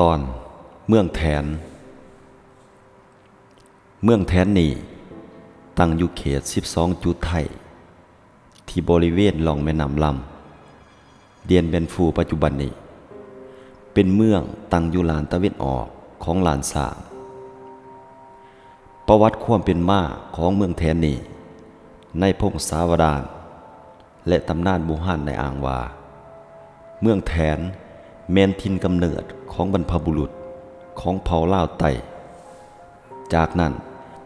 ตอนเมืองแทนเมืองแทนนี่ ตั้งอยู่เขต 12 จุดไทย ที่บริเวณหลองแม่น้ำลำ เดียนเบนฟูปัจจุบันนี้ เป็นเมืองตั้งอยู่ลานตะเวนออกของลานสามประวัติความเป็นมาของเมืองแทนนี่ ในพงศาวดารและตำนานบูฮันในอ่างวา เมืองแทน แมนทินกำเนิดของบรรพบุรุษของเผ่าล่าไต จากนั้น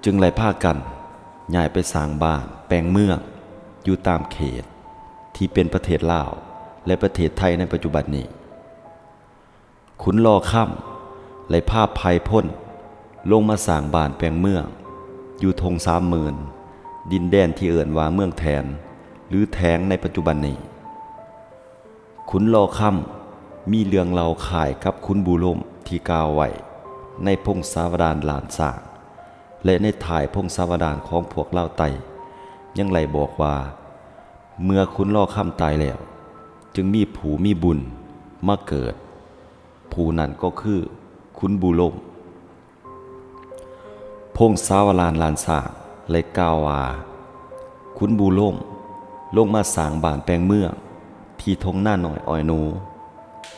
จึงไล่ผ้ากันย้ายไปสร้างบ้านแปลงเมืองอยู่ตามเขต ที่เป็นประเทศลาวและประเทศไทยในปัจจุบันนี้ ขุนรอค่ำไล่ผ้าภัยพ้นลงมาสร้างบ้านแปลงเมือง อยู่ทงสามหมื่นดินแดนที่เอื่นว่าเมืองแทน หรือแทงในปัจจุบันนี้ ขุนรอค่ำ มีเรื่องเล่าขายกับขุนบูลมที่กาวไว้ในพงศาวดารหลานสางและในถ่ายพงศาวดารของพวกเล่าไตยังไหลบอกว่า เมื่อขุนรอค่ำตายแล้ว จึงมีผูมีบุญมาเกิด ผูนั้นก็คือขุนบูลมพงศาวดารหลานสางเลยกาวว่าขุนบูลมลงมาสางบานแปลงเมือง ที่ทงหน้าหน่อยอ้อยนู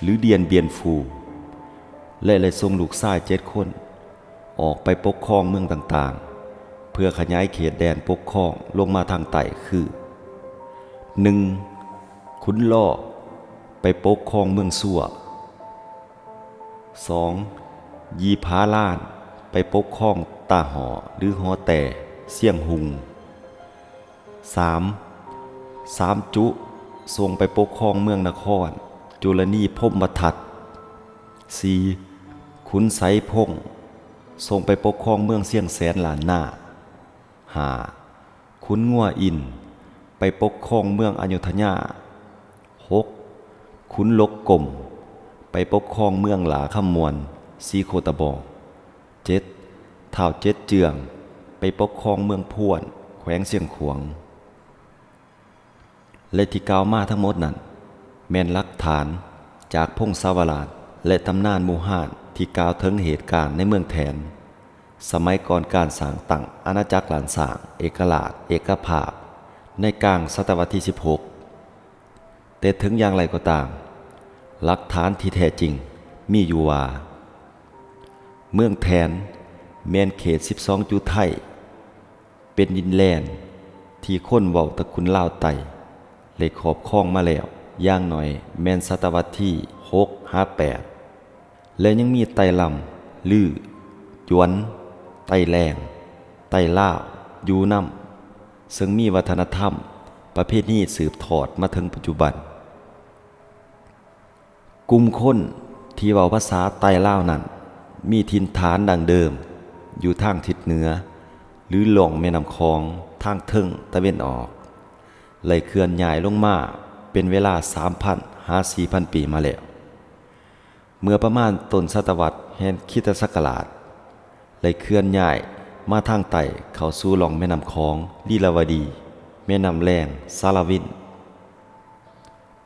หรือเดียนเบียนฟูและเลยทรงลูกชายเจ็ดคน ออกไปปกครองเมืองต่างๆ เพื่อขยายเขตแดนปกครองลงมาทางใต้คือ 1. ขุนล่อไปปกครองเมืองสัว 2. ยีพาล้านไปปกครองตาหอหรือหอแต่เสี่ยงหุง 3. สามจุทรงไปปกครองเมืองนคร จุลนีพรหมทัต 4. ขุนไสพงษ์ทรงไปปกครองเมืองเสียงแสนหลานหน้า 5. ขุนงัวอิน ไปปกครองเมืองอยุธยา 6. ขุนลกกลมไปปกครองเมืองหลาขมวนสีโคตะบอง 7. ท้าวเจ็ดเจือง ไปปกครองเมืองพวน แขวงเสียงขวง และที่กล่าวมาทั้งหมดนั้น แมนลัก ฐาน จากพงศาวดารและตำนานมูฮานที่กล่าวถึงเหตุการณ์ในเมืองแทน สมัยก่อนการสร้างตั้งอาณาจักรหลานสาง เอกราชเอกภาพ ในกลางศตวรรษที่ 16 แต่ถึงอย่างไรก็ตาม หลักฐานที่แท้จริงมีอยู่ว่า เมืองแทนแมนเขต 12 จุไทย เป็นดินแลนด์ที่คนเว้าตะกุนลาวไตเลยขอบครองมาแล้ว ย่างหน่อยแมนศตวรรษที่6 58 และยังมีไตลำลือจวน ไตแรง ไตล่าวยูน้ำซึ่งมีวัฒนธรรม ประเภทนี้สืบทอดมาถึงปัจจุบัน กลุ่มคนที่เว้าภาษาไตล่าวนั้น มีทินฐานดังเดิม อยู่ทางทิศเหนือ หรือหล่องแม่น้ำคลองทางเทิงตะเวนออกไหลเคลื่อนย้ายลงมา เป็นเวลา3,000หา4,000ปีมาแล้ว เมื่อประมาณต้นศตวรรษแห่งคริสตศักราชไหลเคลื่อนย้ายมาทางใต้เขาสู่หลองแม่น้ำคองลีลาวดี แม่น้ำแรงสารวิน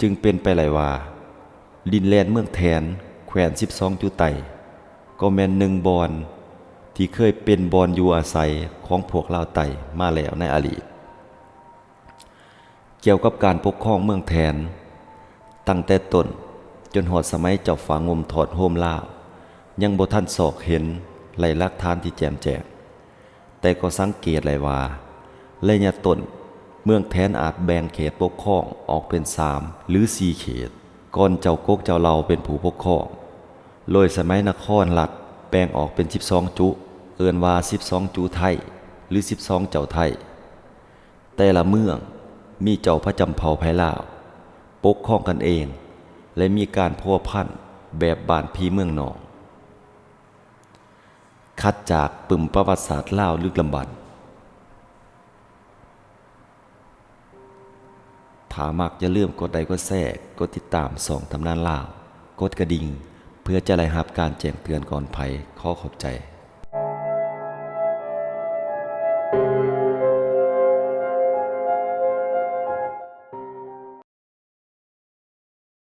จึงเป็นไปหลายว่า ดินแลนเมืองแทน แขวน12จุไตก็แม่นหนึ่งบอนที่เคยเป็นบอนอยู่อาศัยของพวกลาวไตมาแล้วในอดีต เกี่ยวกับการปกครองเมืองแทน ตั้งแต่ต้นจนหอดสมัยเจ้าฝางมถอดโฮมลาวยังบ่ท่านศอกเห็นไหลลักทานที่แจมแจก แต่ก็สังเกตเลยว่าระยะต้นเมืองแทนอาจแบ่งเขตปกครองออกเป็นสามหรือสี่เขต ก่อนเจ้ากกเจ้าเราเป็นผู้ปกครองโดยสมัยนครรัฐแบ่งออกเป็น 12 จุ เอินว่า 12 จุไทย หรือ 12 เจ้าไทย แต่ละเมือง มีเจ้าพระจำเผาไพล่าปกครองกันเอง และมีการพัวพันแบบบานพีเมืองนอง คัดจากปึ่มประวัติศาสตร์ล่าวลึกลำบันถามักจะเลื่อมกดใดก็แทรกกดติดตามส่องตำนานล่าว กดกระดิ่ง เพื่อจะได้รับการแจ้งเตือนก่อนภัยข้อขอบใจ